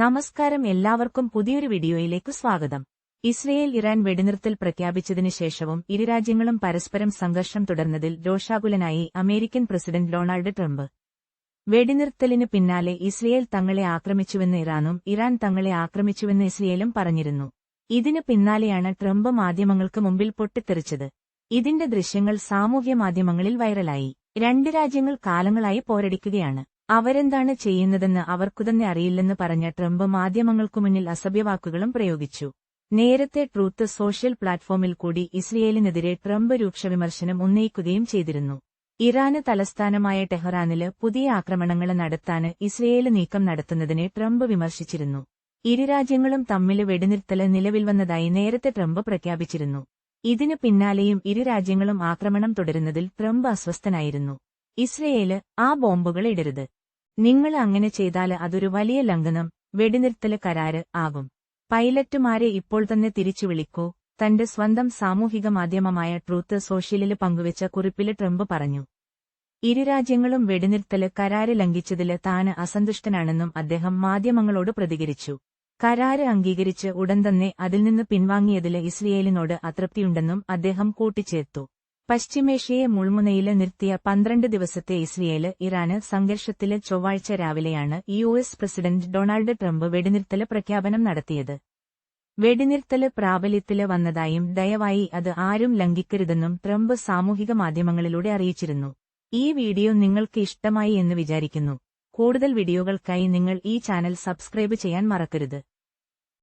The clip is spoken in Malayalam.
നമസ്കാരം എല്ലാവർക്കും പുതിയൊരു വീഡിയോയിലേക്ക് സ്വാഗതം. ഇസ്രയേൽ ഇറാൻ വെടിനിർത്തൽ പ്രഖ്യാപിച്ചതിനു ശേഷവും ഇരു രാജ്യങ്ങളും പരസ്പരം സംഘർഷം തുടർന്നതിൽ രോഷാകുലനായി അമേരിക്കൻ പ്രസിഡന്റ് ഡൊണാൾഡ് ട്രംപ്. വെടിനിർത്തലിന് പിന്നാലെ ഇസ്രയേൽ തങ്ങളെ ആക്രമിച്ചുവെന്ന് ഇറാനും ഇറാൻ തങ്ങളെ ആക്രമിച്ചുവെന്ന് ഇസ്രയേലും പറഞ്ഞിരുന്നു. ഇതിനു പിന്നാലെയാണ് ട്രംപ് മാധ്യമങ്ങൾക്ക് മുമ്പിൽ പൊട്ടിത്തെറിച്ചത്. ഇതിന്റെ ദൃശ്യങ്ങൾ സാമൂഹ്യ മാധ്യമങ്ങളിൽ വൈറലായി. രണ്ട് രാജ്യങ്ങൾ കാലങ്ങളായി പോരടിക്കുകയാണ്. അവരെന്താണ് ചെയ്യുന്നതെന്ന് അവർക്കുതന്നെ അറിയില്ലെന്ന് പറഞ്ഞ ട്രംപ് മാധ്യമങ്ങൾക്കു മുന്നിൽ അസഭ്യവാക്കുകളും പ്രയോഗിച്ചു. നേരത്തെ ട്രൂത്ത് സോഷ്യൽ പ്ലാറ്റ്ഫോമിൽ കൂടി ഇസ്രയേലിനെതിരെ ട്രംപ് രൂക്ഷ വിമർശനം ഉന്നയിക്കുകയും ചെയ്തിരുന്നു. ഇറാന് തലസ്ഥാനമായ ടെഹ്റാനിൽ പുതിയ ആക്രമണങ്ങൾ നടത്താന് ഇസ്രയേൽ നീക്കം നടത്തുന്നതിനെ ട്രംപ് വിമർശിച്ചിരുന്നു. ഇരു രാജ്യങ്ങളും തമ്മിൽ വെടിനിർത്തൽ നിലവിൽ വന്നതായി നേരത്തെ ട്രംപ് പ്രഖ്യാപിച്ചിരുന്നു. ഇതിനു പിന്നാലെയും ഇരു രാജ്യങ്ങളും ആക്രമണം തുടരുന്നതിൽ ട്രംപ് അസ്വസ്ഥനായിരുന്നു. ഇസ്രയേൽ ആ ബോംബുകൾ ഇടരുത്. നിങ്ങൾ അങ്ങനെ ചെയ്താൽ അതൊരു വലിയ ലംഘനം വെടിനിർത്തൽ കരാര് ആകും. പൈലറ്റുമാരെ ഇപ്പോൾ തന്നെ തിരിച്ചു വിളിക്കൂ തന്റെ സ്വന്തം സാമൂഹിക മാധ്യമമായ ട്രൂത്ത് സോഷ്യലിൽ പങ്കുവച്ച കുറിപ്പിൽ ട്രംപ് പറഞ്ഞു. ഇരു രാജ്യങ്ങളും വെടിനിർത്തൽ കരാര് ലംഘിച്ചതിൽ താന് അസന്തുഷ്ടനാണെന്നും അദ്ദേഹം മാധ്യമങ്ങളോട് പ്രതികരിച്ചു. കരാര് അംഗീകരിച്ച് ഉടൻ തന്നെ അതിൽ നിന്ന് പിൻവാങ്ങിയതിൽ ഇസ്രയേലിനോട് അതൃപ്തിയുണ്ടെന്നും അദ്ദേഹം കൂട്ടിച്ചേർത്തു. പശ്ചിമേഷ്യയെ മുൾമുനയിൽ നിർത്തിയ പന്ത്രണ്ട് ദിവസത്തെ ഇസ്രയേൽ ഇറാന് സംഘർഷത്തിൽ ചൊവ്വാഴ്ച രാവിലെയാണ് U S president Donald Trump വെടിനിർത്തൽ പ്രഖ്യാപനം നടത്തിയത്. വെടിനിർത്തൽ പ്രാബല്യത്തിൽ വന്നതായും ദയവായി അത് ആരും ലംഘിക്കരുതെന്നും ട്രംപ് സാമൂഹിക മാധ്യമങ്ങളിലൂടെ അറിയിച്ചിരുന്നു. ഈ വീഡിയോ നിങ്ങൾക്ക് ഇഷ്ടമായി എന്ന് വിചാരിക്കുന്നു. കൂടുതൽ വീഡിയോകൾക്കായി നിങ്ങൾ ഈ ചാനൽ സബ്സ്ക്രൈബ് ചെയ്യാൻ മറക്കരുത്.